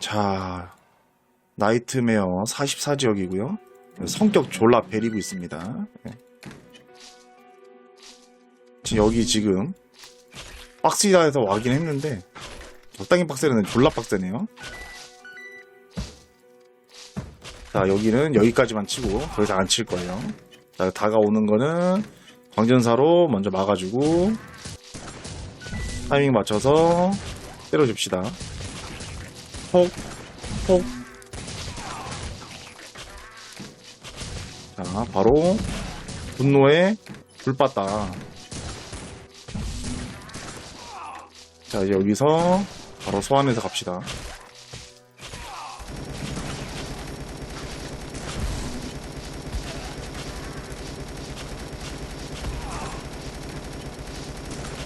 자, 나이트메어 44지역이고요. 성격 졸라 베리고 있습니다. 예. 지금 여기 지금 박스이다에서 와긴 했는데 적당히 빡세는 졸라 빡세네요. 자, 여기는 여기까지만 치고 더 이상 안 칠 거예요. 자, 다가오는 거는 광전사로 먼저 막아주고 타이밍 맞춰서 때려줍시다. 폭, 폭. 자, 바로 분노에 불 빠다. 자, 이제 여기서 바로 소환해서 갑시다.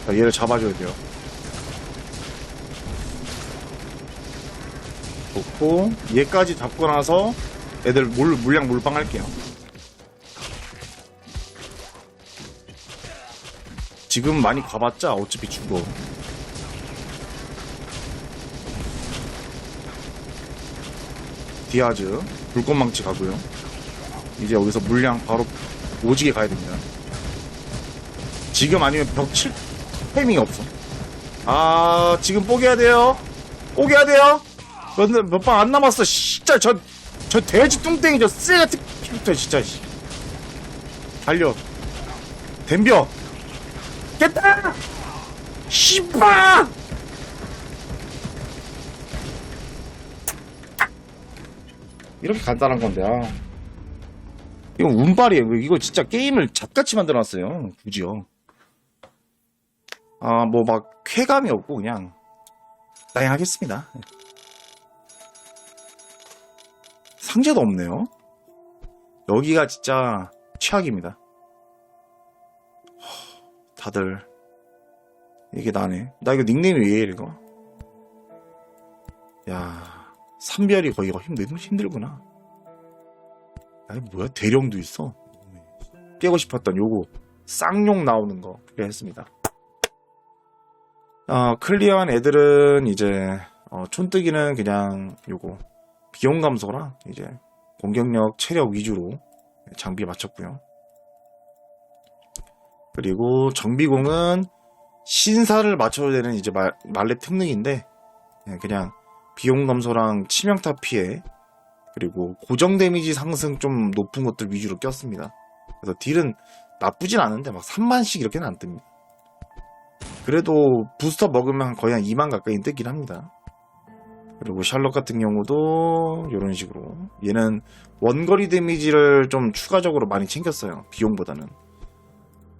자, 얘를 잡아줘야 돼요. 좋고, 얘까지 잡고 나서 애들 물, 물량 물방 할게요. 지금 많이 가봤자 어차피 죽어. 디아즈, 불꽃망치 가고요. 이제 여기서 물량 바로 오지게 가야 됩니다. 지금 아니면 벽칠 타이밍이 없어. 아, 지금 뽀개야 돼요. 뽀개야 돼요. 몇 방 안 남았어. 진짜 저, 저 돼지 뚱땡이 저 쓰레기 캐릭터 진짜. 씨. 달려. 덤벼. 깼다! 씨발! 이렇게 간단한 건데, 아. 이거 운빨이에요. 이거 진짜 게임을 잣같이 만들어놨어요. 굳이요. 아, 뭐, 막, 쾌감이 없고, 그냥, 나양 하겠습니다. 상자도 없네요. 여기가 진짜 최악입니다. 다들, 이게 나네. 나 이거 닉네임이 왜 이래, 이거? 야, 삼별이 거기가 힘들, 힘들구나. 아니, 뭐야, 대령도 있어. 깨고 싶었던 요거, 쌍용 나오는 거, 그래 했습니다. 어, 클리어한 애들은 이제 어, 촌뜨기는 그냥 요거 비용 감소랑 이제 공격력, 체력 위주로 장비 맞췄고요. 그리고 정비공은 신사를 맞춰야 되는 이제 말, 말렙 특능인데 그냥, 그냥 비용 감소랑 치명타 피해 그리고 고정 데미지 상승 좀 높은 것들 위주로 꼈습니다. 그래서 딜은 나쁘진 않은데 막 3만씩 이렇게는 안 뜹니다. 그래도 부스터 먹으면 거의 한 2만 가까이 뜨긴 합니다. 그리고 샬럿 같은 경우도 이런 식으로 얘는 원거리 데미지를 좀 추가적으로 많이 챙겼어요. 비용보다는.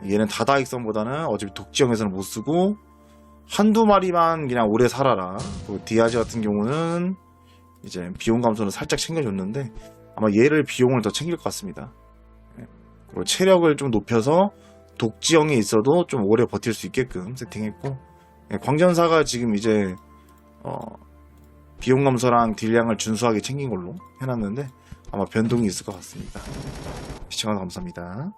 얘는 다다익선보다는 어차피 독지형에서는 못 쓰고 한두 마리만 그냥 오래 살아라. 그리고 디아즈 같은 경우는 이제 비용 감소는 살짝 챙겨줬는데 아마 얘를 비용을 더 챙길 것 같습니다. 예. 그리고 체력을 좀 높여서 독지형이 있어도 좀 오래 버틸 수 있게끔 세팅했고 예, 광전사가 지금 이제 어, 비용 감소랑 딜량을 준수하게 챙긴 걸로 해놨는데 아마 변동이 있을 것 같습니다. 시청해주셔서 감사합니다.